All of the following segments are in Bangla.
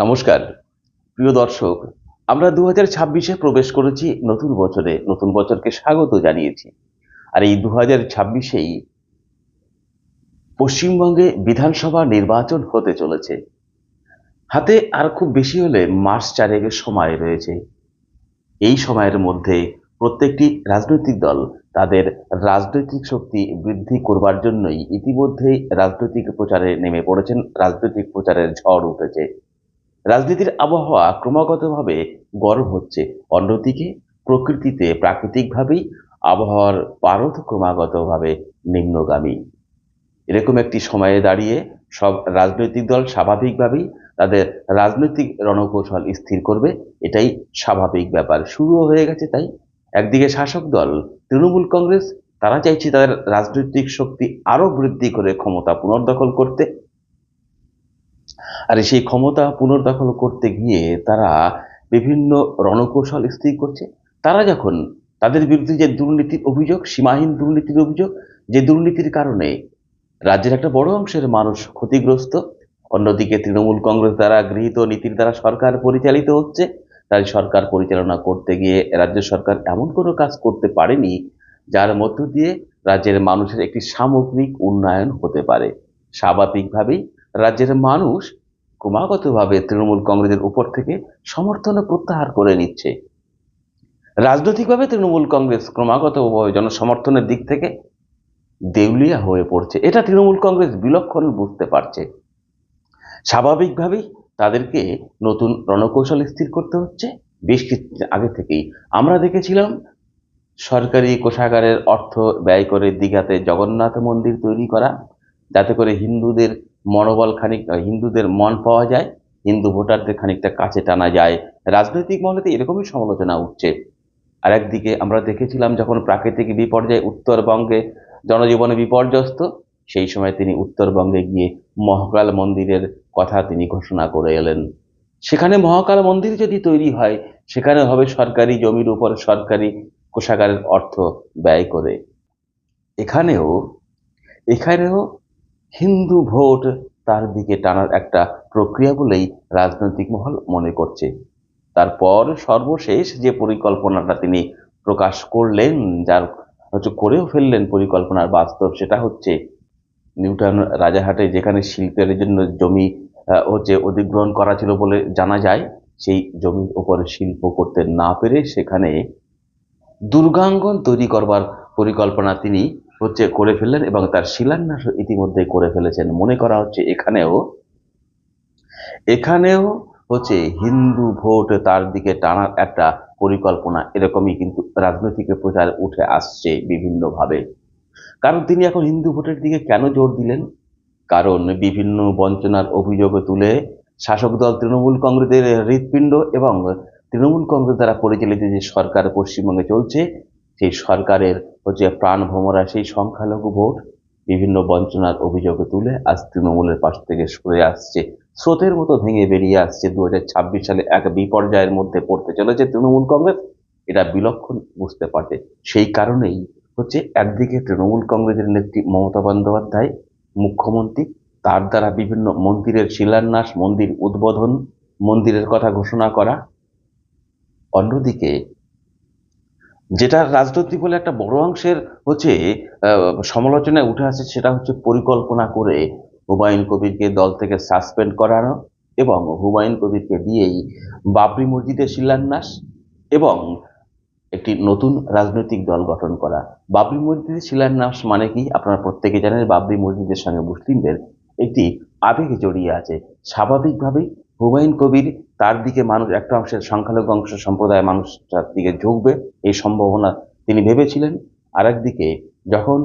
নমস্কার, প্রিয় দর্শক, আমরা দু হাজার ছাব্বিশে প্রবেশ করেছি নতুন বছরে, নতুন বছরকে স্বাগত জানিয়েছি। আর এই দু হাজার ছাব্বিশেই পশ্চিমবঙ্গে বিধানসভা নির্বাচন হতে চলেছে। হাতে আর খুব বেশি হলে মাস চারেকের সময় রয়েছে। এই সময়ের মধ্যে প্রত্যেকটি রাজনৈতিক দল তাদের রাজনৈতিক শক্তি বৃদ্ধি করবার জন্যই ইতিমধ্যেই রাজনৈতিক প্রচারে নেমে পড়েছেন, রাজনৈতিক প্রচারের ঝড় উঠেছে। রাজনীতির আবহাওয়া ক্রমাগতভাবে গরম হচ্ছে। অন্যদিকে, প্রকৃতিতে প্রাকৃতিকভাবেই আবহাওয়ার পারদ ক্রমাগতভাবে নিম্নগামী। এরকম একটি সময়ে দাঁড়িয়ে সব রাজনৈতিক দল স্বাভাবিকভাবেই তাদের রাজনৈতিক রণকৌশল স্থির করবে। এটাই স্বাভাবিক ব্যাপার। শুরুও হয়ে গেছে তাই একদিকে শাসক দল, তৃণমূল কংগ্রেস, তারা চাইছে তাদের রাজনৈতিক শক্তি আরও বৃদ্ধি করে ক্ষমতা পুনর্দখল করতে। আর সেই ক্ষমতা পুনর্দখল করতে গিয়ে তারা বিভিন্ন রণকৌশল স্থির করছে। তারা যখন তাদের বিরুদ্ধে যে দুর্নীতির অভিযোগ, সীমাহীন দুর্নীতির অভিযোগ, যে দুর্নীতির কারণে রাজ্যের একটা বড় অংশের মানুষ ক্ষতিগ্রস্ত, অন্যদিকে তৃণমূল কংগ্রেস দ্বারা গৃহীত নীতির দ্বারা সরকার পরিচালিত হচ্ছে, তাই সরকার পরিচালনা করতে গিয়ে রাজ্য সরকার এমন কোনো কাজ করতে পারেনি, যার মধ্য দিয়ে রাজ্যের মানুষের একটি সামগ্রিক উন্নয়ন হতে পারে। স্বাভাবিকভাবেই রাজ্যের মানুষ ক্রমাগতভাবে তৃণমূল কংগ্রেসের উপর থেকে সমর্থন প্রত্যাহার করে নিচ্ছে। রাজনৈতিকভাবে তৃণমূল কংগ্রেস ক্রমাগতভাবে জনসমর্থনের দিক থেকে দেউলিয়া হয়ে পড়ছে। এটা তৃণমূল কংগ্রেস বিলক্ষণ বুঝতে পারছে। স্বাভাবিকভাবেই তাদেরকে নতুন রণকৌশল স্থির করতে হচ্ছে। বেশ কিছুদিন আগে থেকেই আমরা দেখেছিলাম, সরকারি কোষাগারের অর্থ ব্যয় করে দীঘাতে জগন্নাথ মন্দির তৈরি করা, যাতে করে হিন্দুদের মনোবল খানিক হিন্দুদের মন পাওয়া যায়, হিন্দু ভোটারদের খানিকটা কাছে টানা যায়। রাজনৈতিক মহলেতে এরকমই সমালোচনা উঠছে। আর একদিকে আমরা দেখেছিলাম যখন প্রাকৃতিক বিপর্যয় উত্তরবঙ্গে, জনজীবনে বিপর্যস্ত, সেই সময় তিনি উত্তরবঙ্গে গিয়ে মহাকাল মন্দিরের কথা তিনি ঘোষণা করে এলেন। সেখানে মহাকাল মন্দির যদি তৈরি হয়, সেখানে হবে সরকারি জমির উপর সরকারি কোষাগারের অর্থ ব্যয় করে। এখানেও এখানেও হিন্দু ভোট তার দিকে টানার একটা প্রক্রিয়া বলেই রাজনৈতিক মহল মনে করছে। তারপর সর্বশেষ যে পরিকল্পনাটা তিনি প্রকাশ করলেন, যার হচ্ছে করেও ফেললেন পরিকল্পনার বাস্তব, সেটা হচ্ছে নিউটন রাজাহাটে যেখানে শিল্পের জন্য জমি হচ্ছে অধিগ্রহণ করা ছিল বলে জানা যায়, সেই জমির উপরে শিল্প করতে না পেরে সেখানে দুর্গাঙ্গন তৈরি করবার পরিকল্পনা তিনি হচ্ছে করে ফেললেন এবং তার শিলান্যাস ইতিমধ্যে করে ফেলেছেন। মনে করা হচ্ছে এখানেও এখানেও হচ্ছে হিন্দু ভোট তার দিকে টানার একটা পরিকল্পনা, এরকমই কিন্তু রাজনৈতিক প্রচার উঠে আসছে বিভিন্নভাবে। কারণ তিনি এখন হিন্দু ভোটের দিকে কেন জোর দিলেন? কারণ বিভিন্ন বঞ্চনার অভিযোগ তুলে শাসক দল তৃণমূল কংগ্রেসের হৃৎপিণ্ড এবং তৃণমূল কংগ্রেস দ্বারা পরিচালিত যে সরকার পশ্চিমবঙ্গে চলছে সেই সরকারের হচ্ছে প্রাণ ভ্রমরা সেই সংখ্যালঘু ভোট বিভিন্ন বঞ্চনার অভিযোগ তুলে আজ তৃণমূলের পাশ থেকে সরে আসছে। স্রোতের মতো ভেঙে বেরিয়ে আসছে। দু হাজার ছাব্বিশ সালে এক বিপর্যয়ের মধ্যে পড়তে চলেছে তৃণমূল কংগ্রেস। এটা বিলক্ষণ বুঝতে পারছে। সেই কারণেই হচ্ছে একদিকে তৃণমূল কংগ্রেসের নেত্রী মমতা বন্দ্যোপাধ্যায়, মুখ্যমন্ত্রী, তার দ্বারা বিভিন্ন মন্দিরের শিলান্যাস, মন্দির উদ্বোধন, মন্দিরের কথা ঘোষণা করা। অন্যদিকে যেটা রাজনৈতিক বলে একটা বড় অংশের হচ্ছে সমালোচনায় উঠে আসে সেটা হচ্ছে পরিকল্পনা করে হুমায়ুন কবিরকে দল থেকে সাসপেন্ড করানো এবং হুমায়ুন কবিরকে দিয়েই বাবরি মসজিদের শিলান্যাস এবং একটি নতুন রাজনৈতিক দল গঠন করা। বাবরি মসজিদের শিলান্যাস মানে কি? আপনারা প্রত্যেকে জানেন বাবরি মসজিদের সঙ্গে মুসলিমদের একটি আবেগ জড়িয়ে আছে। স্বাভাবিকভাবেই হুমায়ুন কবির তার দিকে মানুষ, একটা অংশের সংখ্যালঘু অংশ সম্প্রদায়ের মানুষ তার দিকে ঝুঁকবে, এই সম্ভাবনা তিনি ভেবেছিলেন। আরেকদিকে যখন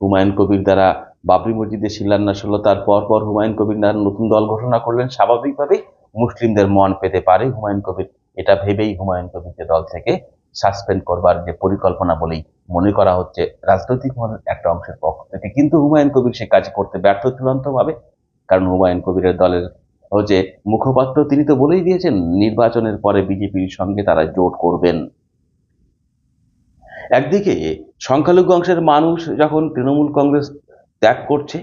হুমায়ুন কবির দ্বারা বাবরি মসজিদের শিলান্যাস হলো, তার পর পর হুমায়ুন কবির দ্বারা নতুন দল ঘোষণা করলেন, স্বাভাবিকভাবেই মুসলিমদের মন পেতে পারে হুমায়ুন কবির। এটা ভেবেই হুমায়ুন কবিরকে দল থেকে সাসপেন্ড করবার যে পরিকল্পনা বলেই মনে করা হচ্ছে, রাজনৈতিক মহলের একটা অংশের পক্ষ থেকে। কিন্তু হুমায়ুন কবির সে কাজ করতে ব্যর্থ চূড়ান্তভাবে, কারণ হুমায়ুন কবিরের দলের হচ্ছে মুখপাত্র, তিনি তো বলেই দিয়েছেন, নির্বাচনের পরে বিজেপির সঙ্গে তারা জোট করবেন। একদিকে সংখ্যালঘু অংশের মানুষ যখন তৃণমূল কংগ্রেস ত্যাগ করছে,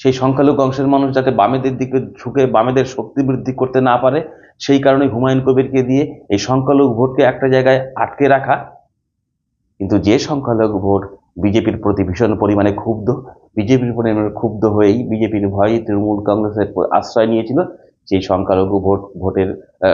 সেই সংখ্যালঘু অংশের মানুষ যাতে বামেদের দিকে ঝুঁকে, বামেদের শক্তি বৃদ্ধি করতে না পারে, সেই কারণে হুমায়ুন কবিরকে দিয়ে এই সংখ্যালঘু ভোটকে একটা জায়গায় আটকে রাখা। কিন্তু যে সংখ্যালঘু ভোট বিজেপির প্রতি ভীষণ পরিমাণে ক্ষুব্ধ বিজেপির পরিমাণে ক্ষুব্ধ হয়েই বিজেপির ভয়ে তৃণমূল কংগ্রেসের আশ্রয় নিয়েছিল। সেই সংখ্যালঘু ভোট, ভোটের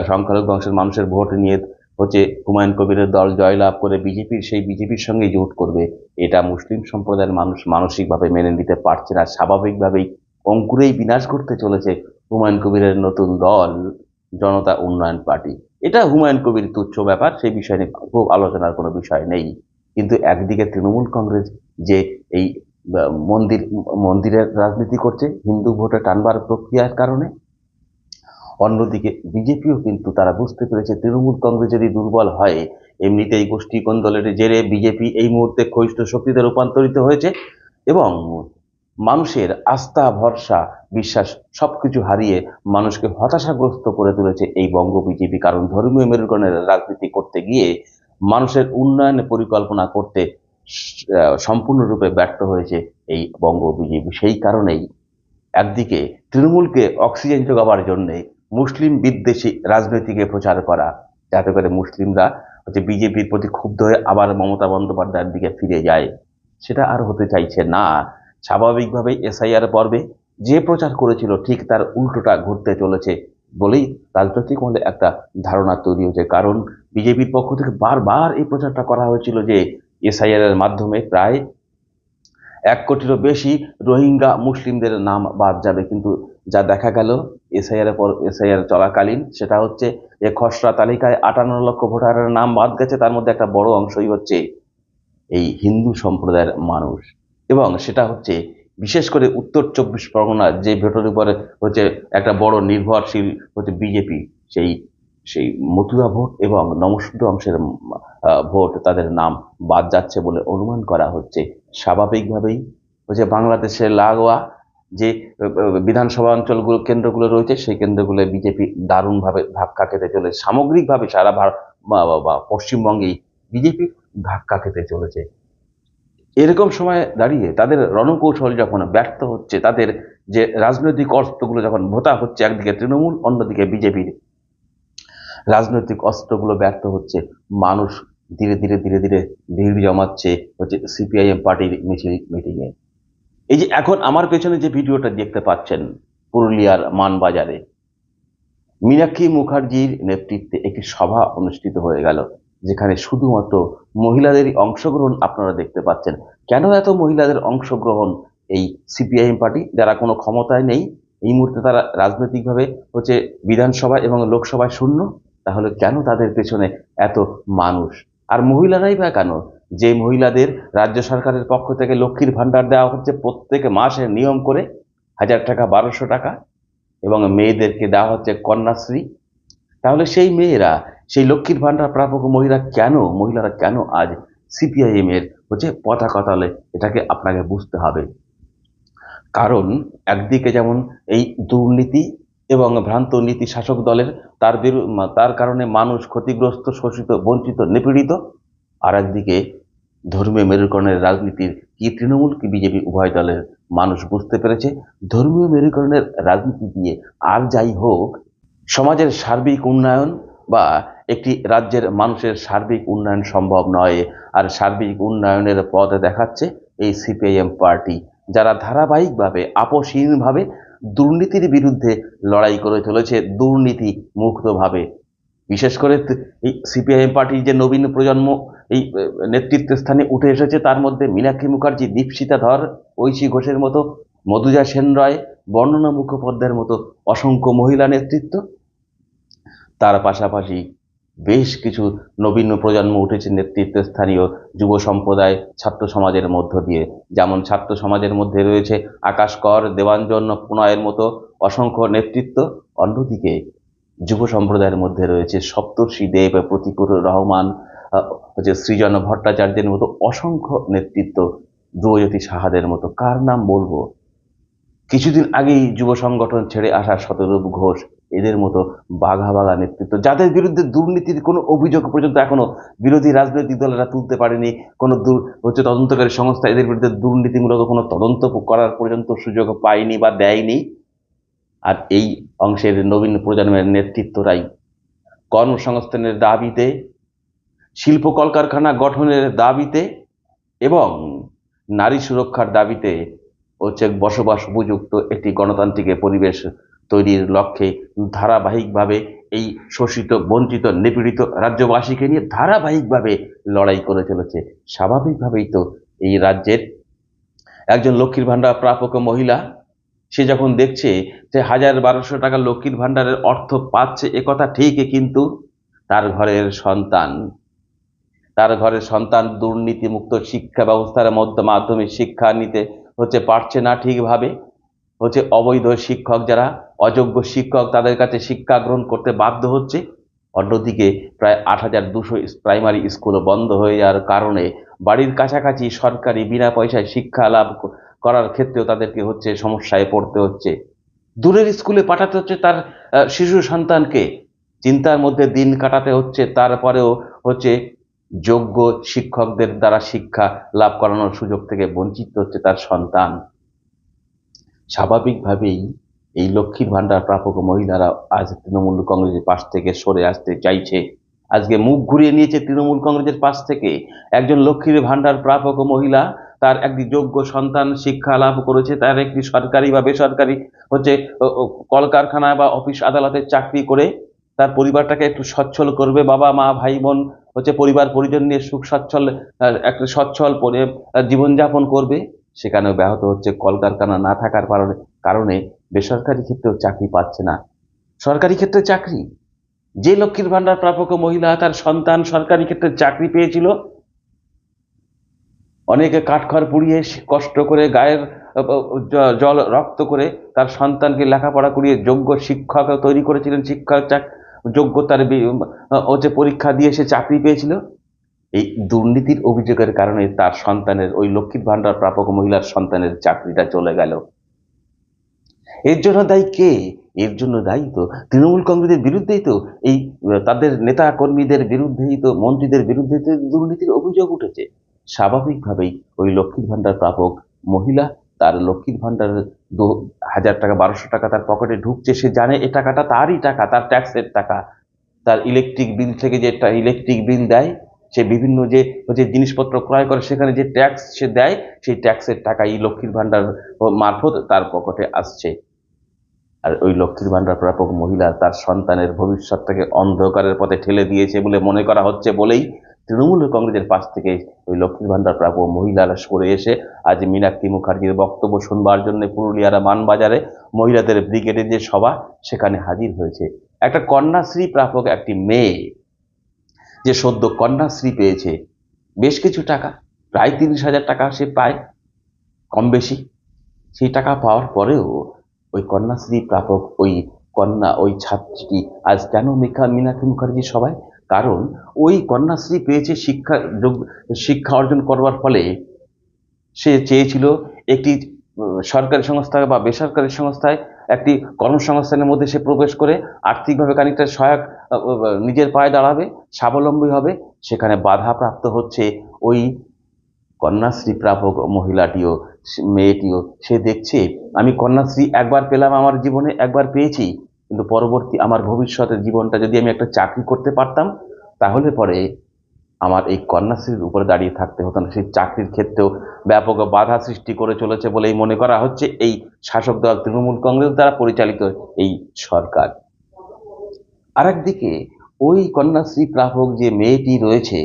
সংখ্যালঘু অংশের মানুষের ভোট নিয়ে হচ্ছে হুমায়ুন কবিরের দল জয়লাভ করে বিজেপির, সেই বিজেপির সঙ্গে জোট করবে। এটা মুসলিম সম্প্রদায়ের মানুষ মানসিকভাবে মেনে নিতে পারছে না। স্বাভাবিকভাবেই অঙ্কুরেই বিনাশ করতে চলেছে হুমায়ুন কবিরের নতুন দল, জনতা উন্নয়ন পার্টি। এটা হুমায়ুন কবির তুচ্ছ ব্যাপার, সেই বিষয় নিয়ে খুব আলোচনার কোনো বিষয় নেই। কিন্তু একদিকে তৃণমূল কংগ্রেস যে এই মন্দির, মন্দিরের রাজনীতি করছে, হিন্দু ভোটে টানবার প্রক্রিয়ার কারণে। অন্যদিকে বিজেপিও কিন্তু তারা বুঝতে পেরেছে, তৃণমূল কংগ্রেস যদি দুর্বল হয়, এমনিতেই গোষ্ঠী কোন্দলের জেরে বিজেপি এই মুহূর্তে ক্ষয়িষ্ঠ শক্তিতে রূপান্তরিত হয়েছে এবং মানুষের আস্থা, ভরসা, বিশ্বাস সবকিছু হারিয়ে মানুষকে হতাশাগ্রস্ত করে তুলেছে এই বঙ্গ বিজেপি। কারণ ধর্মীয় মেরুকরণের রাজনীতি করতে গিয়ে মানুষের উন্নয়নের পরিকল্পনা করতে সম্পূর্ণরূপে ব্যর্থ হয়েছে এই বঙ্গ বিজেপি। সেই কারণেই একদিকে তৃণমূলকে অক্সিজেন যোগাবার জন্যে মুসলিম বিদ্বেষী রাজনীতিকে প্রচার করা, যাতে করে মুসলিমরা হচ্ছে বিজেপির প্রতি ক্ষুব্ধ হয়ে আবার মমতা বন্দ্যোপাধ্যায়ের দিকে ফিরে যায়, সেটা আর হতে চাইছে না। স্বাভাবিকভাবেই এসআইআর পর্বে যে প্রচার করেছিল, ঠিক তার উল্টোটা ঘুরতে চলেছে বলেই রাজনৈতিক মধ্যে একটা ধারণা তৈরি হয়েছে। কারণ বিজেপির পক্ষ থেকে বারবার এই প্রচারটা করা হয়েছিল যে এসআইআর এর মাধ্যমে প্রায় এক কোটিরও বেশি রোহিঙ্গা মুসলিমদের নাম বাদ যাবে। কিন্তু যা দেখা গেল এসআইআর পর এসআইআর চলাকালীন, সেটা হচ্ছে যে খসড়া তালিকায় আটান্ন লক্ষ ভোটারের নাম বাদ গেছে, তার মধ্যে একটা বড় অংশই হচ্ছে এই হিন্দু সম্প্রদায়ের মানুষ। এবং সেটা হচ্ছে বিশেষ করে উত্তর চব্বিশ পরগনা যে ভোটের উপরে হচ্ছে একটা বড় নির্ভরশীল হচ্ছে বিজেপি, সেই সেই মথুরা ভোট এবং নমস্য অংশের ভোট তাদের নাম বাদ যাচ্ছে বলে অনুমান করা হচ্ছে। স্বাভাবিকভাবেই হচ্ছে বাংলাদেশের লাগোয়া যে বিধানসভা অঞ্চলগুলো, কেন্দ্রগুলো রয়েছে, সেই কেন্দ্রগুলো বিজেপি দারুণভাবে ধাক্কা খেতে চলে সামগ্রিকভাবে সারা ভারত পশ্চিমবঙ্গেই বিজেপি ধাক্কা খেতে চলেছে। এরকম সময় দাঁড়িয়ে তাদের রণকৌশল যখন ব্যর্থ হচ্ছে, তাদের যে রাজনৈতিক অর্থগুলো যখন ভোতা হচ্ছে একদিকে তৃণমূল, অন্যদিকে বিজেপির রাজনৈতিক অস্ত্রগুলো ব্যর্থ হচ্ছে। মানুষ ধীরে ধীরে ধীরে ধীরে ভিড় জমাচ্ছে হচ্ছে সিপিআইএম পার্টির মিছিল মিটিংয়ে এই যে এখন আমার পেছনে যে ভিডিওটা দেখতে পাচ্ছেন পুরুলিয়ার মানবাজারে, মীনাক্ষী মুখার্জির নেতৃত্বে একটি সভা অনুষ্ঠিত হয়ে গেল, যেখানে শুধুমাত্র মহিলাদেরই অংশগ্রহণ আপনারা দেখতে পাচ্ছেন। কেন এত মহিলাদের অংশগ্রহণ এই সিপিআইএম পার্টি? যারা কোনো ক্ষমতায় নেই, এই মুহূর্তে তারা রাজনৈতিকভাবে হচ্ছে বিধানসভা এবং লোকসভায় শূন্য? তাহলে কেন তাদের পেছনে এত মানুষ? আর মহিলারাই বা কেন? যে মহিলাদের রাজ্য সরকারের পক্ষ থেকে লক্ষ্মীর ভাণ্ডার দেওয়া হচ্ছে প্রত্যেক মাসে নিয়ম করে হাজার টাকা, বারোশো টাকা, এবং মেয়েদেরকে দেওয়া হচ্ছে কন্যাশ্রী। তাহলে সেই মেয়েরা, সেই লক্ষ্মীর ভাণ্ডার প্রাপক মহিলা কেন, মহিলারা কেন আজ সিপিআইএম এর হচ্ছে পতাকা এটাকে আপনাকে বুঝতে হবে? কারণ একদিকে যেমন এই দুর্নীতি এবং ভ্রান্ত নীতি শাসক দলের তার তার কারণে মানুষ ক্ষতিগ্রস্ত, শোষিত, বঞ্চিত, নিপীড়িত। আর একদিকে ধর্মীয় মেরুকরণের রাজনীতির কি তৃণমূল, কি বিজেপি উভয় দলের মানুষ বুঝতে পেরেছে। ধর্মীয় মেরুকরণের রাজনীতি দিয়ে আর যাই হোক, সমাজের সার্বিক উন্নয়ন বা একটি রাজ্যের মানুষের সার্বিক উন্নয়ন সম্ভব নয়। আর সার্বিক উন্নয়নের পথ দেখাচ্ছে এই সিপিআইএম পার্টি, যারা ধারাবাহিকভাবে আপোষহীনভাবে দুর্নীতির বিরুদ্ধে লড়াই করে চলেছে দুর্নীতি মুক্তভাবে। বিশেষ করে এই সিপিআইএম পার্টির যে নবীন প্রজন্ম এই আহ, নেতৃত্ব স্থানে উঠে এসেছে তার মধ্যে মীনাক্ষী মুখার্জি দীপশিতা ধর ঐশী ঘোষের মতো মধুজা সেন রায় বর্ণনা মুখোপাধ্যায়ের মতো অসংখ্য মহিলা নেতৃত্ব। তার পাশাপাশি বেশ কিছু নবীন প্রজন্ম উঠেছে নেতৃত্ব স্থানীয় যুব সম্প্রদায়, ছাত্র সমাজের মধ্য দিয়ে। যেমন ছাত্র সমাজের মধ্যে রয়েছে আকাশ কর দেবাঞ্জন প্রণয়ের মতো অসংখ্য নেতৃত্ব। অন্যদিকে যুব সম্প্রদায়ের মধ্যে রয়েছে সপ্তর্ষি দেব প্রতিকুর রহমান হচ্ছে সৃজন ভট্টাচার্যের মতো অসংখ্য নেতৃত্ব ধ্রুবজ্যোতি সাহাদের মতো। কার নাম বলব? কিছুদিন আগেই যুব সংগঠন ছেড়ে আসা শতরূপ ঘোষ এদের মতো বাঘা বাঘা নেতৃত্ব। যাদের বিরুদ্ধে দুর্নীতির কোনো অভিযোগ পর্যন্ত এখনও বিরোধী রাজনৈতিক দলেরা তুলতে পারেনি, কোনো দূর হচ্ছে তদন্তকারী সংস্থা এদের বিরুদ্ধে দুর্নীতিমূলক কোনো তদন্ত করার পর্যন্ত সুযোগ পায়নি বা দেয়নি। আর এই অংশের নবীন প্রজন্মের নেতৃত্বরাই কর্মসংস্থানের দাবিতে, শিল্প কলকারখানা গঠনের দাবিতে এবং নারী সুরক্ষার দাবিতে হচ্ছে বসবাস উপযুক্ত একটি গণতান্ত্রিক পরিবেশ তৈরির লক্ষ্যে ধারাবাহিকভাবে এই শোষিত, বঞ্চিত, নিপীড়িত রাজ্যবাসীকে নিয়ে ধারাবাহিকভাবে লড়াই করে চলেছে। স্বাভাবিকভাবেই তো এই রাজ্যের একজন লক্ষ্মীর ভাণ্ডার প্রাপক মহিলা, সে যখন দেখছে যে হাজার বারোশো টাকা লক্ষ্মীর ভাণ্ডারের অর্থ পাচ্ছে একথা ঠিকই, কিন্তু তার ঘরের সন্তান, তার ঘরের সন্তান দুর্নীতিমুক্ত শিক্ষা ব্যবস্থার মধ্য মাধ্যমে শিক্ষা নিতে হচ্ছে, পারছে না ঠিকভাবে। হচ্ছে অবৈধ শিক্ষক যারা, অযোগ্য শিক্ষক তাদের কাছে শিক্ষা গ্রহণ করতে বাধ্য হচ্ছে। অন্যদিকে প্রায় আট হাজার দুশো প্রাইমারি স্কুল বন্ধ হয়ে যাওয়ার কারণে বাড়ির কাছাকাছি সরকারি বিনা পয়সায় শিক্ষা লাভ করার ক্ষেত্রেও তাদেরকে হচ্ছে সমস্যায় পড়তে হচ্ছে। দূরের স্কুলে পাঠাতে হচ্ছে তার শিশু সন্তানকে। চিন্তার মধ্যে দিন কাটাতে হচ্ছে, তারপরেও হচ্ছে যোগ্য শিক্ষকদের দ্বারা শিক্ষা লাভ করানোর সুযোগ থেকে বঞ্চিত হচ্ছে তার সন্তান। স্বাভাবিকভাবেই এই লক্ষ্মীর ভাণ্ডার প্রাপক মহিলারা আজ তৃণমূল কংগ্রেসের পাশ থেকে সরে আসতে চাইছে। আজকে মুখ ঘুরিয়ে নিয়েছে তৃণমূল কংগ্রেসের পাশ থেকে একজন লক্ষ্মীর ভাণ্ডার প্রাপক মহিলা। তার একটি যোগ্য সন্তান শিক্ষা লাভ করেছে, তার একটি সরকারি বা বেসরকারি হচ্ছে কলকারখানা বা অফিস আদালতে চাকরি করে। তার পরিবারটাকে একটু সচ্ছল করবে, বাবা, মা, ভাই, বোন হচ্ছে পরিবার পরিজন নিয়ে সুখ সচ্ছল একটা সচ্ছল জীবনযাপন করবে। সেখানেও ব্যাহত হচ্ছে। কলকারখানা না থাকার কারণে কারণে বেসরকারি ক্ষেত্রেও চাকরি পাচ্ছে না। সরকারি ক্ষেত্রে চাকরি? যে লক্ষ্মীর ভাণ্ডার প্রাপক মহিলা তার সন্তান সরকারি ক্ষেত্রে চাকরি পেয়েছিল। অনেকে কাঠখড় পুড়িয়ে কষ্ট করে গায়ের জল, রক্ত করে তার সন্তানকে লেখাপড়া করিয়ে যোগ্য শিক্ষক তৈরি করেছিলেন। শিক্ষা চাক- যোগ্যতার হচ্ছে পরীক্ষা দিয়ে সে চাকরি পেয়েছিল। এই দুর্নীতির অভিযোগের কারণে তার সন্তানের, ওই লক্ষ্মীর ভাণ্ডার প্রাপক মহিলার সন্তানের চাকরিটা চলে গেল। এর জন্য দায়ী কে? এর জন্য দায়ী তো তৃণমূল কংগ্রেসের বিরুদ্ধেই তো, এই তাদের নেতা কর্মীদের বিরুদ্ধেই তো, মন্ত্রীদের বিরুদ্ধে তো দুর্নীতির অভিযোগ উঠেছে। স্বাভাবিকভাবেই ওই লক্ষ্মীর ভাণ্ডার প্রাপক মহিলা তার লক্ষ্মীর ভাণ্ডারের দু হাজার টাকা, বারোশো টাকা তার পকেটে ঢুকছে, সে জানে এ টাকাটা তারই টাকা, তার ট্যাক্সের টাকা, তার ইলেকট্রিক বিল থেকে যে ইলেকট্রিক বিল দেয় সে বিভিন্ন যে যে জিনিসপত্র ক্রয় করে, সেখানে যে ট্যাক্স সে দেয়, সেই ট্যাক্সের টাকা এই লক্ষ্মীর ভাণ্ডার মারফত তার পকেটে আসছে। আর ওই লক্ষ্মীর ভাণ্ডার প্রাপক মহিলা তার সন্তানের ভবিষ্যৎটাকে অন্ধকারের পথে ঠেলে দিয়েছে বলে মনে করা হচ্ছে বলেই তৃণমূল কংগ্রেসের পাশ থেকে ওই লক্ষ্মীর ভাণ্ডার প্রাপক মহিলারা সরে এসে আজ মীনাক্ষী মুখার্জির বক্তব্য শুনবার জন্য পুরুলিয়ার মানবাজারে মহিলাদের ব্রিগেডের যে সভা, সেখানে হাজির হয়েছে। একটা কন্যাশ্রী প্রাপক, একটি মেয়ে যে সদ্য কন্যাশ্রী পেয়েছে, বেশ কিছু টাকা, প্রায় তিরিশ হাজার টাকা সে পায়, কম বেশি। সেই টাকা পাওয়ার পরেও ওই কন্যাশ্রী প্রাপক, ওই কন্যা, ওই ছাত্রীটি আজ কেন মিখা, মীনাক্ষী মুখার্জি সবাই কারণ ওই কন্যাশ্রী পেয়েছে শিক্ষা শিক্ষা অর্জন করবার ফলে সে চেয়েছিল একটি সরকারি সংস্থা বা বেসরকারি সংস্থায় একটি কর্মসংস্থানের মধ্যে সে প্রবেশ করে আর্থিকভাবে খানিকটা সহায়ক নিজের পায়ে দাঁড়াবে, স্বাবলম্বী হবে, সেখানে বাধাপ্রাপ্ত হচ্ছে ওই কন্যাশ্রী প্রাপক মহিলাটিও মেয়েটিও। সে দেখছে, আমি কন্যাশ্রী একবার পেলাম আমার জীবনে, একবার পেয়েছি, কিন্তু পরবর্তী আমার ভবিষ্যতের জীবনটা যদি আমি একটা চাকরি করতে পারতাম, তাহলে পরে আমার এই কন্যাশ্রীর উপরে দাঁড়িয়ে থাকতে হতো না। সেই চাকরির ক্ষেত্রেও ব্যাপক বাধা সৃষ্টি করে চলেছে বলেই মনে করা হচ্ছে এই শাসক দল তৃণমূল কংগ্রেস দ্বারা পরিচালিত এই সরকার। আরেকদিকে ওই কন্যাশ্রী প্রাপক যে মেয়েটি রয়েছে,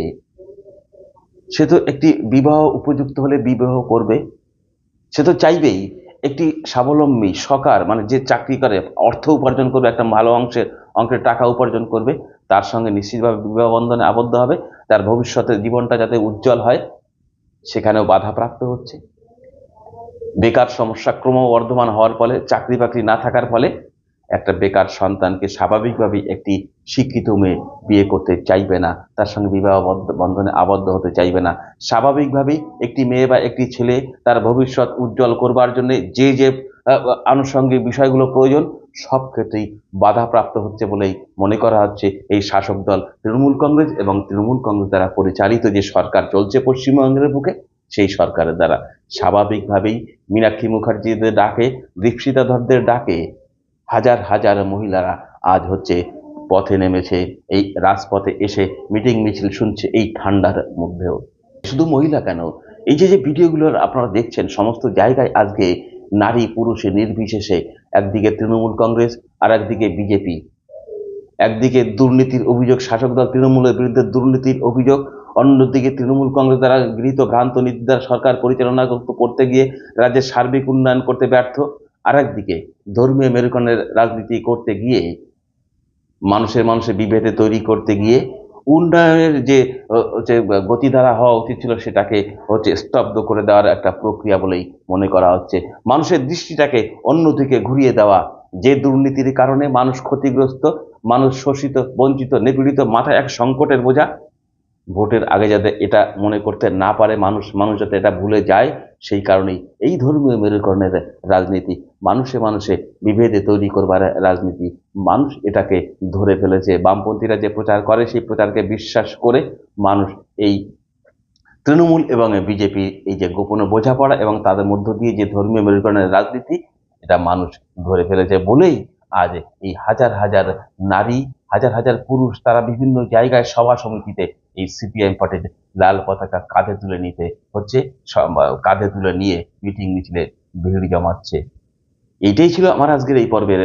সে তো একটি বিবাহ উপযুক্ত হলে বিবাহ করবে। সে তো চাইবেই একটি স্বাবলম্বী, সকার মানে যে চাকরি করে, অর্থ উপার্জন করবে, একটা ভালো অংশের অঙ্কের টাকা উপার্জন করবে, তার সঙ্গে নিশ্চিতভাবে বিবাহ বন্ধনে আবদ্ধ হবে, তার ভবিষ্যতের জীবনটা যাতে উজ্জ্বল হয়, সেখানেও বাধাপ্রাপ্ত হচ্ছে। বেকার সমস্যা ক্রমবর্ধমান হওয়ার ফলে চাকরি বাকরি না থাকার ফলে একটা বেকার সন্তানকে স্বাভাবিকভাবেই একটি শিক্ষিত মেয়ে বিয়ে করতে চাইবে না, তার সঙ্গে বিবাহ বন্ধনে আবদ্ধ হতে চাইবে না। স্বাভাবিকভাবেই একটি মেয়ে বা একটি ছেলে তার ভবিষ্যৎ উজ্জ্বল করবার জন্য যে যে আনুষঙ্গিক বিষয়গুলো প্রয়োজন, সব ক্ষেত্রেই বাধাপ্রাপ্ত হচ্ছে বলেই মনে করা হচ্ছে এই শাসক দল। তৃণমূল কংগ্রেস এবং তৃণমূল কংগ্রেস দ্বারা পরিচালিত যে সরকার চলছে পশ্চিমবঙ্গের বুকে, সেই সরকারের দ্বারা স্বাভাবিকভাবেই মীনাক্ষী মুখার্জিদের ডাকে দীক্ষিতা ধরদের ডাকে হাজার হাজার মহিলারা আজ হচ্ছে পথে নেমেছে, এই রাজপথে এসে মিটিং মিছিল শুনছে এই ঠান্ডার মধ্যেও। শুধু মহিলা কেন? এই যে যে ভিডিওগুলোর আপনারা দেখছেন, সমস্ত জায়গায় আজকে নারী পুরুষে নির্বিশেষে একদিকে তৃণমূল কংগ্রেস আর একদিকে বিজেপি। একদিকে দুর্নীতির অভিযোগ, শাসক দল তৃণমূলের বিরুদ্ধে দুর্নীতির অভিযোগ, অন্যদিকে তৃণমূল কংগ্রেস দ্বারা গৃহীত ভ্রান্ত নীতি দ্বারা সরকার পরিচালনা করতে গিয়ে রাজ্যের সার্বিক উন্নয়ন করতে ব্যর্থ। আর একদিকে ধর্মীয় মেরুকরণের রাজনীতি করতে গিয়ে, মানুষের মানুষের বিভেদে তৈরি করতে গিয়ে, উন্নয়নের যে হচ্ছে গতিধারা হওয়া উচিত ছিল সেটাকে হচ্ছে স্তব্ধ করে দেওয়ার একটা প্রক্রিয়া বলেই মনে করা হচ্ছে। মানুষের দৃষ্টিটাকে অন্যদিকে ঘুরিয়ে দেওয়া যে দুর্নীতির কারণে মানুষ ক্ষতিগ্রস্ত, মানুষ শোষিত, বঞ্চিত, নিপীড়িত, মাথায় এক সংকটের বোঝা ভোটের আগে যাতে এটা মনে করতে না পারে মানুষ মানুষ যাতে এটা ভুলে যায়, সেই কারণেই এই ধর্মীয় মেরুকরণের রাজনীতি মানুষে মানুষে বিভেদে তৈরি করবার রাজনীতি মানুষ এটাকে ধরে ফেলেছে। বামপন্থীরা যে প্রচার করে, সেই প্রচারকে বিশ্বাস করে মানুষ এই তৃণমূল এবং বিজেপি এই যে গোপনে বোঝাপড়া এবং তাদের মধ্য দিয়ে যে ধর্মীয় মেরুকরণের রাজনীতি, এটা মানুষ ধরে ফেলেছে বলেই আজ এই হাজার হাজার নারী, হাজার হাজার পুরুষ তারা বিভিন্ন জায়গায় সভা সমিতিতে এই সিপিআইএম পার্টির লাল পতাকা কাঁধে তুলে নিতে হচ্ছে কাঁধে তুলে নিয়ে মিটিং মিছিলে ভিড় জমাচ্ছে। এইটাই ছিল আমার আজকের এই পর্বের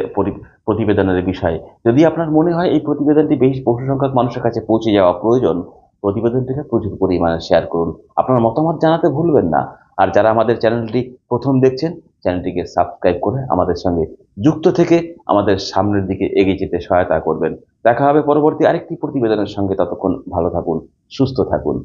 প্রতিবেদনের বিষয়। যদি আপনার মনে হয় এই প্রতিবেদনটি বেশ বহু সংখ্যক মানুষের কাছে পৌঁছে যাওয়া প্রয়োজন, প্রতিবেদনটিকে প্রচুর পরিমাণে শেয়ার করুন। আপনার মতামত জানাতে ভুলবেন না। আর যারা আমাদের চ্যানেলটি প্রথম দেখছেন চ্যানেলটিকে সাবস্ক্রাইব করে আমাদের সঙ্গে যুক্ত থেকে আমাদের সামনের দিকে এগিয়ে যেতে সহায়তা করবেন। দেখা হবে পরবর্তী আরেকটি প্রতিবেদনের সঙ্গে। ততক্ষণ ভালো থাকুন, সুস্থ থাকুন।